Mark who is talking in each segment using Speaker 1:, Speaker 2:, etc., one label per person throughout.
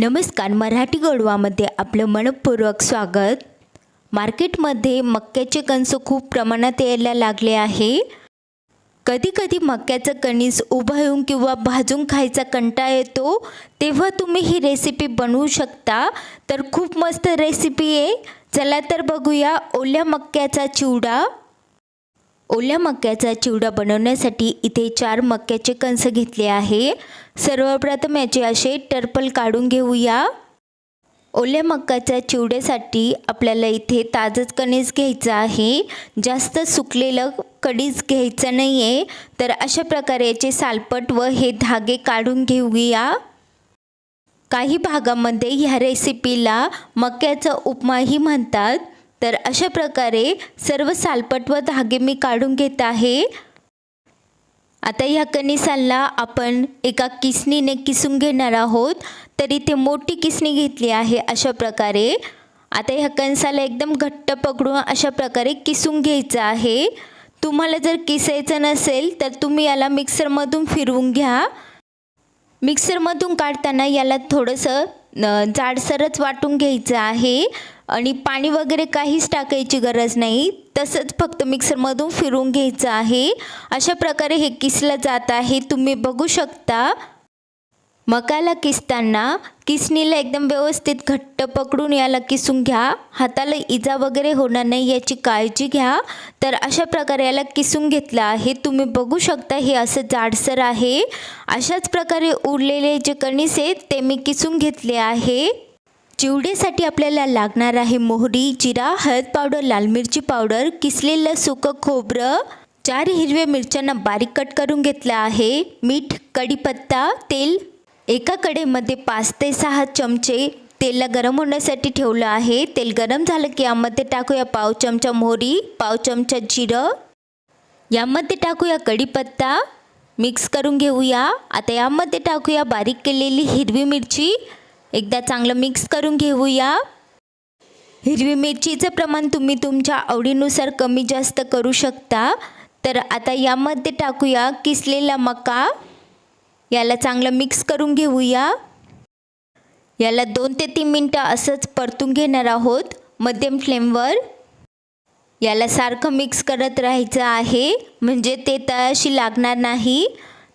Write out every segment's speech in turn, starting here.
Speaker 1: नमस्कार मराठी गोडवामध्ये आपलं मनपूर्वक स्वागत. मार्केटमध्ये मक्याचे कणस खूप प्रमाणात यायला लागले आहे. कधीकधी मक्याचं कणीस उभं किंवा भाजून खायचा कंटाळा येतो तेव्हा तुम्ही ही रेसिपी बनवू शकता. तर खूप मस्त रेसिपी आहे. चला तर बघूया ओल्या मक्याचा चिवडा. ओल्या मक्याचा चिवडा बनवण्यासाठी इथे चार मक्याचे कणस घेतले आहे. सर्वप्रथम याचे असे टर्पल काढून घेऊया. ओल्या मक्याच्या चिवड्यासाठी आपल्याला इथे ताजंच कणीस घ्यायचं आहे. जास्त सुकलेलं कणीस घ्यायचं नाही आहे तर अशा प्रकारे याचे सालपट व हे धागे काढून घेऊया. काही भागामध्ये ह्या रेसिपीला मक्याचा उपमाही म्हणतात. तर अशा प्रकारे सर्व सालपट व धागे मी काढून घेत आहे. आता ह्या कणिसाला आपण एका किसणीने किसून घेणार आहोत. तर इथे मोठी किसणी घेतली आहे अशा प्रकारे. आता ह्या कणसाला एकदम घट्ट पकडून अशा प्रकारे किसून घ्यायचं आहे. तुम्हाला जर किसायचं नसेल तर तुम्ही याला मिक्सरमधून फिरवून घ्या. मिक्सरमधून काढताना याला थोडंसं जाडसरच वाटून घ्यायचं आहे. आणि पाणी वगैरे काहीच टाकायची गरज नाही. तसंच फक्त मिक्सरमधून फिरून घ्यायचं आहे. अशा प्रकारे हे किसलं जात आहे. तुम्ही बघू शकता. मकाला किसताना किसणीला एकदम व्यवस्थित घट्ट पकडून याला किसून घ्या. हाताला इजा वगैरे होणार नाही याची काळजी घ्या. तर अशा प्रकारे याला किसून घेतलं आहे. तुम्ही बघू शकता हे असं जाडसर आहे. अशाच प्रकारे उरलेले जे कणीस आहेत ते मी किसून घेतले आहे. चिवडीसाठी आपल्याला लागणार आहे मोहरी जिरा हळद पावडर लाल मिरची पावडर किसलेलं सुकं खोबरं. चार हिरव्या मिरच्यांना बारीक कट करून घेतलं आहे. मीठ कढीपत्ता तेल. एका कडेमध्ये पाच ते सहा चमचे तेलला गरम होण्यासाठी ठेवलं आहे. तेल गरम झालं की यामध्ये टाकूया पाव चमचा मोहरी पाव चमचा जिरं. यामध्ये टाकूया कढीपत्ता. मिक्स करून घेऊया. आता यामध्ये टाकूया बारीक केलेली हिरवी मिरची. एकदा चांगलं मिक्स करून घेऊया. हिरवी मिरचीचं प्रमाण तुम्ही तुमच्या आवडीनुसार कमी जास्त करू शकता. तर आता यामध्ये टाकूया किसलेला मका. याला चांगलं मिक्स करून घेऊया. याला दोन ते तीन मिनटं असंच परतून घेणार आहोत. मध्यम फ्लेमवर याला सारखं मिक्स करत राहायचं आहे. म्हणजे ते तळाशी लागणार नाही.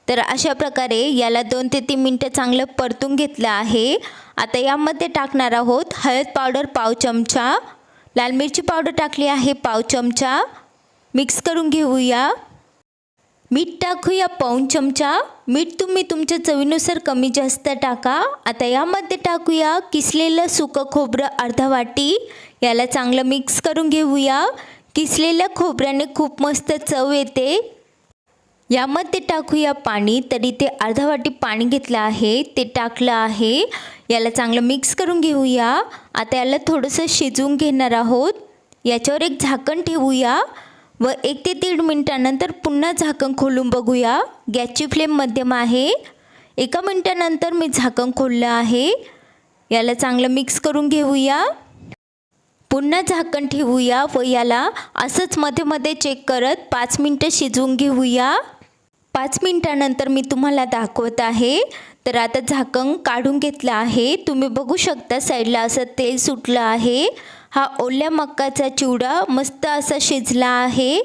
Speaker 1: तर अशा प्रकारे याला दोन ते तीन मिनटं चांगलं परतून घेतलं आहे. आता यामध्ये टाकणार आहोत हळद पावडर पाव चमचा. लाल मिरची पावडर टाकली आहे पाव चमचा. मिक्स करून घेऊया. मीठ टाकूया पाऊन चमचा. मीठ तुम्ही तुमच्या चवीनुसार कमी जास्त टाका. आता यामध्ये टाकूया किसलेलं सुकं खोबरं अर्धा वाटी. याला चांगलं मिक्स करून घेऊया. किसलेल्या खोबऱ्याने खूप मस्त चव येते. यामध्ये टाकूया पाणी. तरी ते अर्धा वाटी पाणी घेतलं आहे. ते टाकलं आहे. याला चांगलं मिक्स करून घेऊया. आता याला थोडंसं शिजवून घेणार आहोत. याच्यावर एक झाकण ठेवूया व एक ते दीड मिनटानंतर पुन्हा झाकण खोलून बघूया. गॅसची फ्लेम मध्यम आहे. एका मिनटानंतर मी झाकण खोललं आहे. याला चांगलं मिक्स करून घेऊया. पुन्हा झाकण ठेवूया व याला असंच मध्ये मध्ये चेक करत पाच मिनटं शिजवून घेऊया. पाच मिनटानंतर मी तुम्हाला दाखवत आहे. तर आता झाकण काढून घेतलं आहे. तुम्ही बघू शकता साईडला असं तेल सुटलं आहे. हा ओल्या मक्काचा चिवडा मस्त असा शिजला आहे.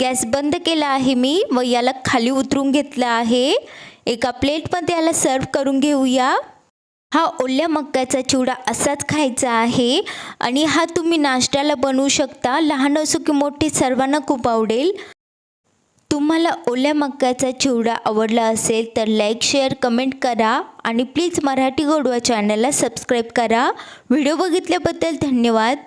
Speaker 1: गॅस बंद केला आहे मी व याला खाली उतरून घेतलं आहे. एका प्लेटमध्ये याला सर्व करून घेऊया. हा ओल्या मक्याचा चिवडा असाच खायचा आहे. आणि हा तुम्ही नाश्त्याला बनवू शकता. लहान असो की मोठे सर्वांना खूप आवडेल. तुम्हाला ओल्या मक्याचा चिवडा आवडला असेल तर लाईक शेअर कमेंट करा आणि प्लीज मराठी गोडवा चॅनलला सबस्क्राईब करा. व्हिडिओ बघितल्याबद्दल धन्यवाद.